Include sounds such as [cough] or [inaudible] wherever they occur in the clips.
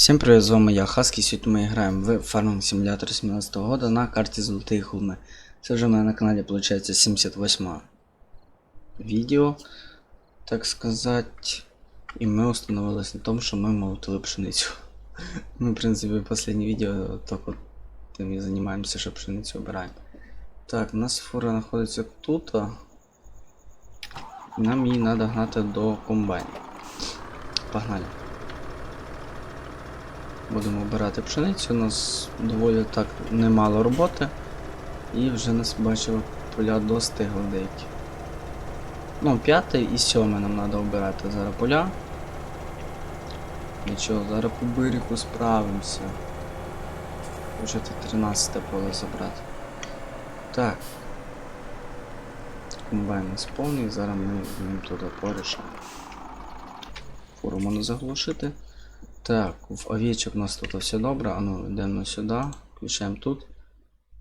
Всем привет, з вами я, Хаски, сьогодні ми граємо в Farming Simulator 17 года на карті Золотые Холми. Це вже в мене на каналі виходить 78 відео, так сказать. І ми установились на тому, що ми молотили пшеницю. Ми, в принципі, в останнє відео тільки тим і займаємося, що пшеницю обираємо. Так, у нас фура знаходиться тут. Нам її треба гнати до комбайна. Погнали. Будемо обирати пшеницю, у нас доволі так немало роботи. І вже нас бачив поля достигли деякі. Ну, п'яте і сьоме нам треба обирати зараз поля. Нічого, зараз по берегу справимося. Хочете 13 поле забрати. Так. Комбайн у нас повний, зараз ми ним туди порішаємо. Фуру можна заглушити. Так, в овечок у нас тут все добре. А ну, йдемо сюди, включаємо тут.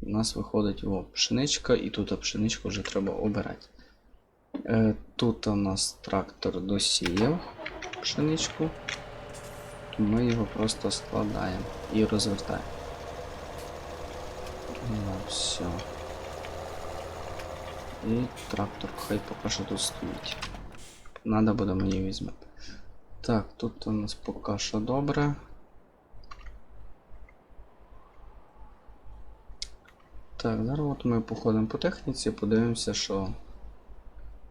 У нас виходить о, пшеничка, і тут пшеничку вже треба обирати. Е, тут у нас трактор досіяв пшеничку. Ми його просто складаємо і розвертаємо. Ну, все. І трактор хай поки що тут стоїть. Надо буде мені візьмати. Так, тут у нас поки що добре. Так, зараз от ми походимо по техніці, подивимося, що.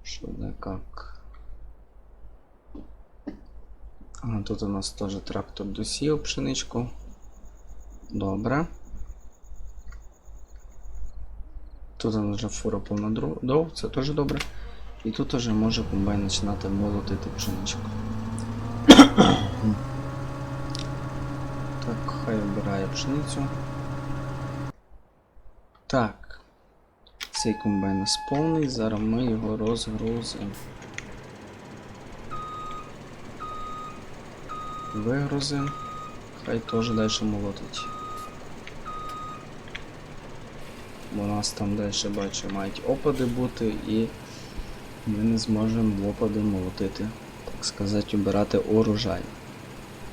Що де як. А, тут у нас теж трактор досіяв пшеничку. Добре. Тут у нас вже фура повна дров, це теж добре. І тут уже може комбайн починати молотити пшеничку. Так, хай обирає пшеницю. Так. Цей комбайн у нас повний, зараз ми його розгрузимо. Вигрузимо. Хай теж далі молотить. Бо у нас там далі бачу мають опади бути і ми не зможемо в опади молотити так сказати, обирати урожай.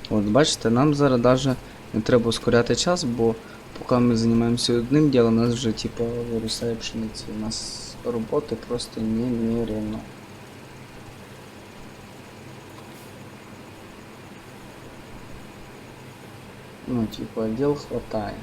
От бачите, нам зараз навіть не треба ускоряти час, бо поки ми займаємося одним ділом, у нас вже типу виростає пшениця. У нас роботи просто немірено. Ну, типа, дел хватає.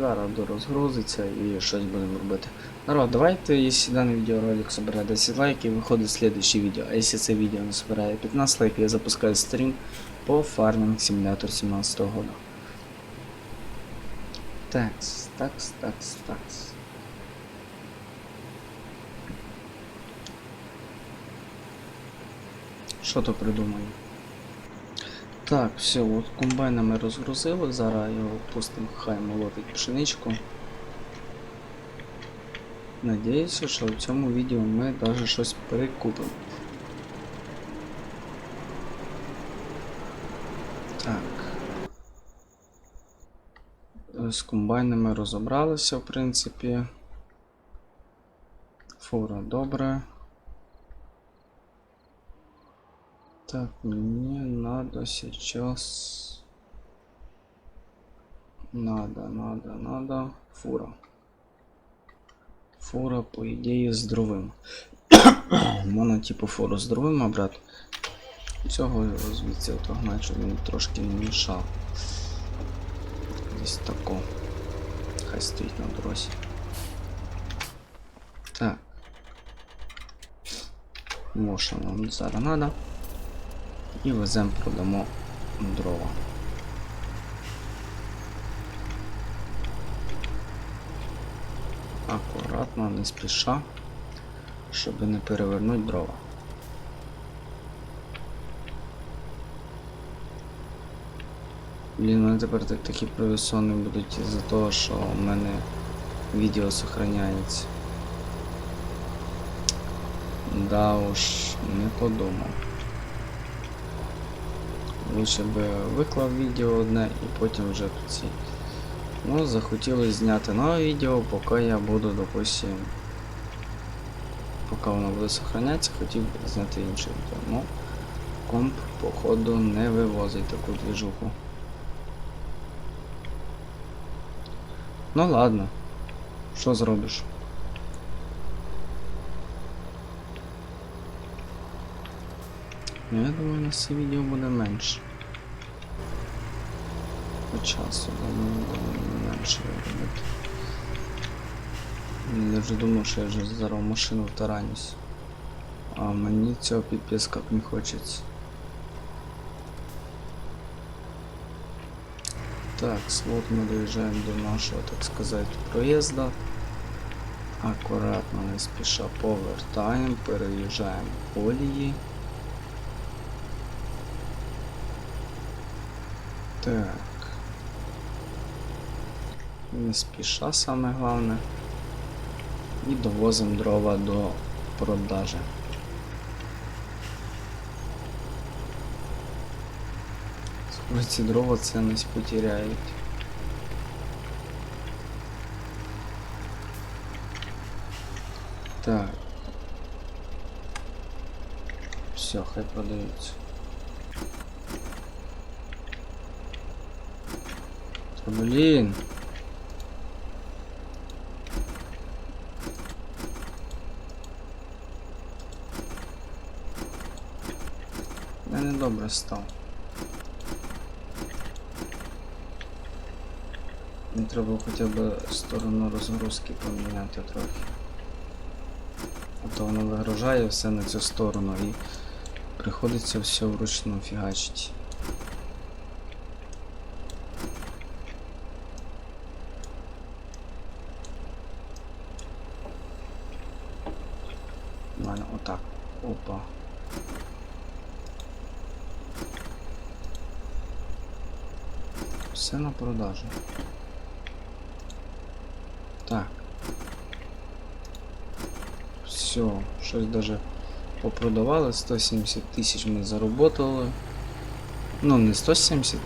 Зараз дорозгрузиться і щось будемо робити. Народ, давайте, якщо даний відеоролик собирає 10 лайків, виходить следующее відео. А якщо це відео не собирає 15 лайків, я запускаю стрім по Farming Simulator 17 года. Такс, такс, такс, такс. Що то придумаю? Так, все, от комбайна ми розгрузили, зараз його пустимо, хай молотить пшеничку. Надіюся, що в цьому відео ми навіть щось перекупимо. Так. З комбайнами розібралися, в принципі. Фура добре. Так, мне надо сейчас... Надо, надо, надо. Фура. Фура, по ідеї, з дровим. [coughs] Можна, типу, фуру з дровим обрати. Цього звідси отогнати, щоб він трошки не мішав. Десь тако. Хай стоїть на дорозі. Так. Моша нам зараз надо. І веземо продамо дрова. Акуратно, не спіша, щоб не перевернути дрова. Блін, у мене тепер так, такі провісони будуть із-за того, що в мене відео сохраняється. Да уж, не подумав. Лучше би виклав відео одне і потім вже тут ці. Ну, захотілося зняти нове відео, поки я буду, допустим, поки воно буде сохранятися, хотів би зняти інше відео. Ну, комп, походу, не вивозить таку движуху. Ну ладно. Що зробиш? Ну, я думаю, на це відео буде менше. По часу, думаю, буде менше робити. Я вже думав, що я вже зараз машину втаранюсь. А мені цього піпець як не хочеться. Так, вот мы доезжаем до нашего, так сказать, проезда. Акуратно, не спіша повертаємо, переїжджаємо колії. Так. Не спіша саме головне. І довозимо дрова до продажі. Скоро ці дрова цінність потеряють. Так. Все, хай продаються. Блін. Я недобре став. Мені треба хоча б сторону розгрузки поміняти трохи. А то воно вигружає все на цю сторону і приходиться все вручну фігачити. Мене отак. Опа. Все на продажу. Так. Все, щось даже попродавали. 170 тисяч ми заработали. Ну, не 170